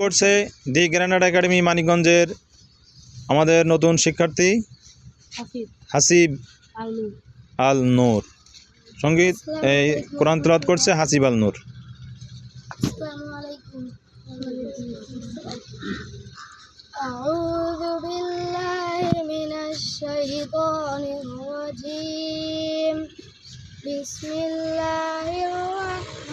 করছে দি গ্র্যানাড একাডেমি মানিকগঞ্জের আমাদের নতুন শিক্ষার্থী হাফিজ হাসিব আলু আল নূর সঙ্গীত এই কোরআন তেলাওয়াত করছে হাসিব আল নূর আসসালামু আলাইকুম أعوذ بالله من الشيطان الرجيم بسم الله الرحمن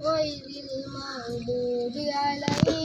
غير المغضوب عليهم ولا الضالين